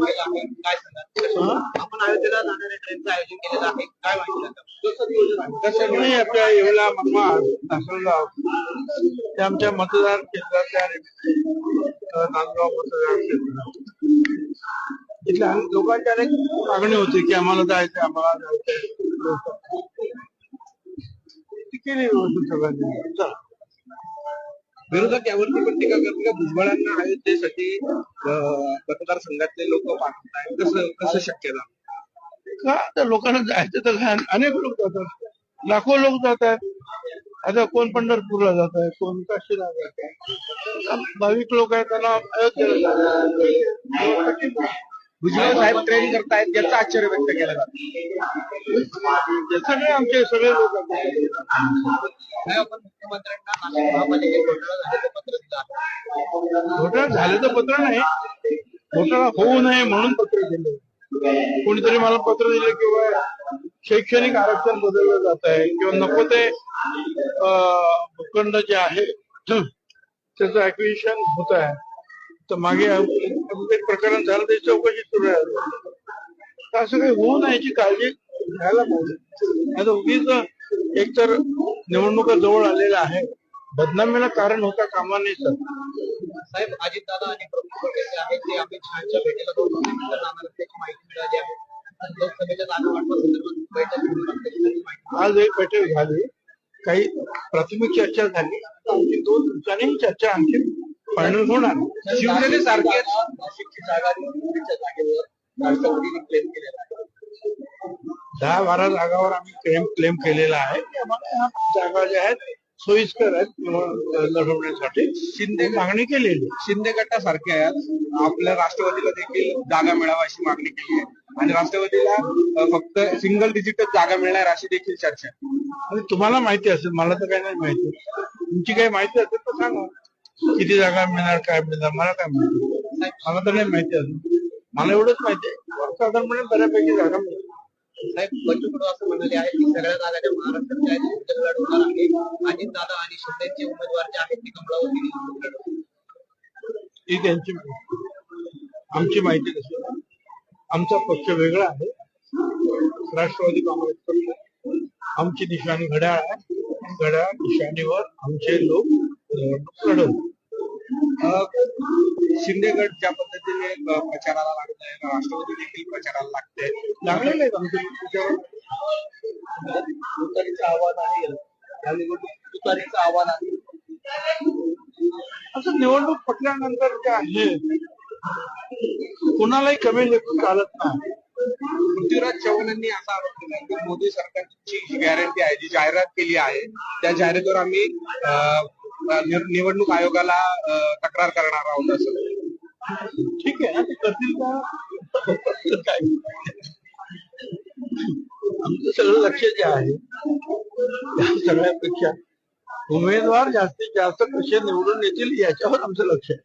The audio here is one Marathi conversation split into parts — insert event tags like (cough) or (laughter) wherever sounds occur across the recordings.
पाहिलं आहे. काय सांगा आपण अयोध्येला जाणाऱ्या ट्रेनचं आयोजन केलेलं आहे. काय माहिती कसं आपल्या येवला ते आमच्या मतदार केंद्राच्या नांदगाव मतदार केंद्र. इथल्या अनेक- लोकांची अनेक मागणी होती की आम्हाला जायचं आम्हाला जायचंय. केली व्यवस्थित सगळ्यांनी विरोधक यावरती पण टीका करते का? भुजबळांना अयोध्येसाठी मतदारसंघातले लोक पाठवत कसं कसं शक्य का? त्या लोकांना जायचं तर अनेक लोक जातात. लाखो लोक जात आहेत. आता कोण पंढरपूरला जात आहे? कोण काशीला जात आहे? भाविक लोक आहेत त्यांना अयोध्येला भुजबळ साहेब ट्रेन करतायत याचं आश्चर्य व्यक्त केलं जातं. सगळे आमचे सगळे लोक आपण मुख्यमंत्र्यांना नाशिक महापालिकेत घोटाळा झाल्याचं पत्र नाही. घोटाळा होऊ नये म्हणून पत्र दिलं. कोणीतरी मला पत्र दिलं किंवा शैक्षणिक आरक्षण बदललं जात आहे किंवा नको ते अं, भूखंड जे आहे (clears throat) त्याचं ऍक्विशन होत आहे. तर मागे एक प्रकरण झालं त्याची चौकशी सुरू आहे तर असं काही होऊ नये याची काळजी घ्यायला पाहिजे. आता उगीच एकतर निवडणुका जवळ आलेल्या आहे बदनामीला कारण होता कामा नाही सर. साहेब अजितदादा आणि प्रफुल्ल पटेल जे आहेत ते अमित शहाच्या भेटीला दोन जाणार असल्याची माहिती मिळाली आहे. लोकसभेच्या जागा वाटपासंदर्भात बैठक आज एक बैठक झाली. काही प्राथमिक चर्चा झाली. दोन दिवसांनी चर्चा आणखी फायनल होणार. शिवसेनेसारखेच नाशिकची जागा निवडणुकीच्या जागेवर राष्ट्रवादीने क्लेम केलेला आहे. दहा बारा जागावर आम्ही क्लेम क्लेम केलेला आहे. की आम्हाला ह्या जागा ज्या आहेत सोयीस्कर आहेत लढवण्यासाठी. शिंदे मागणी केलेली. शिंदे गटासारखे आहेत. आपल्या राष्ट्रवादीला देखील जागा मिळावा अशी मागणी केली आहे. आणि राष्ट्रवादीला फक्त सिंगल डिजिटच जागा मिळणार अशी देखील चर्चा आहे. आणि तुम्हाला माहिती असेल मला तर काही नाही माहिती. तुमची काही माहिती असेल तर सांगा. किती जागा मिळणार काय मिळणार मला काय माहिती. मला तर नाही माहिती अजून. मला एवढंच माहिती आहे. साधारणपणे बऱ्यापैकी जागा साहेब कडू असं म्हणाले की महाराष्ट्रात आहे. अजित दादा आणि शिंदेचे उमेदवार जे आहेत ते. ही त्यांची आमची माहिती कशी? आमचा पक्ष वेगळा आहे. राष्ट्रवादी काँग्रेस पक्ष आमची निशाणी घड्याळ आहे. घड्याळ निशाणीवर आमचे लोक निवडणूक लढवतात. शिंदे गट ज्या पद्धतीने प्रचाराला लागलाय राष्ट्रवादी देखील प्रचाराला लागते लागलेलं आहे म्हणजे तुतारीचं आव्हान आहे. या निवडणूक तुतारीचं आव्हान आहे. असं निवडणूक पटल्यानंतर काय आहे? कुणालाही कमी लेखून चालत नाही. पृथ्वीराज चव्हाण यांनी असा आरोप केला की मोदी सरकारची जी गॅरंटी आहे जी जाहिरात केली आहे त्या जाहिरातीवर आम्ही निवडणूक आयोगाला तक्रार करणार आहोत असं. ठीक आहे ना ते करतील का? काय? आमचं सगळं लक्ष जे आहे त्या सगळ्यापेक्षा उमेदवार जास्तीत जास्त कसे निवडून येतील याच्यावर आमचं लक्ष आहे.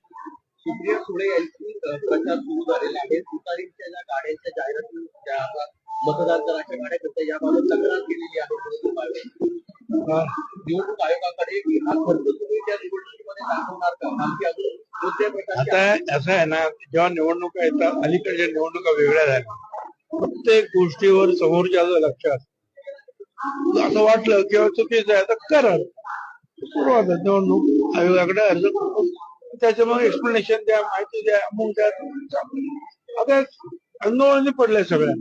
सुप्रिया सुळे यांची प्रचार सुरू झालेला आहे. तुतारीच्या ज्या गाड्यांच्या जाहिराती आता मतदारांच्या गाड्या करता याबाबत तक्रार केलेली आहे. निवडणूक आयोगाकडे त्या निवडणुकीमध्ये दाखवणार का? अजून कोणत्या प्रकारचे आता असं आहे ना जेव्हा निवडणुका येतात अलीकडच्या निवडणुका वेगळ्या झाल्या प्रत्येक गोष्टीवर समोरच्या लक्ष असं वाटलं किंवा चुकीचं आहे तर करा. सुरुवात निवडणूक आयोगाकडे अर्ज करू त्याच्यामुळे एक्सप्लेनेशन द्या माहिती द्या मग द्या. आता आंदोलनी पडल्या सगळ्या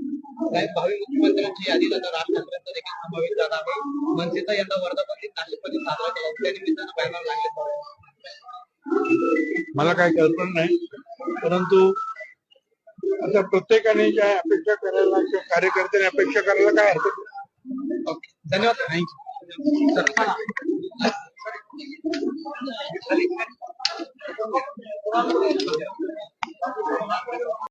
भावी मुख्यमंत्र्यांची यादी आता राज ठाकरेंचा देखील संभावित झाला आहे. मनसेचा यंदा वर्धापन दिन नाशिकमध्ये साजरा केला. बॅनर लागले. मला काही कल्पना नाही. परंतु आता प्रत्येकाने ज्या अपेक्षा करायला किंवा कार्यकर्त्याने अपेक्षा करायला काय हरकत धन्यवाद. थँक्यू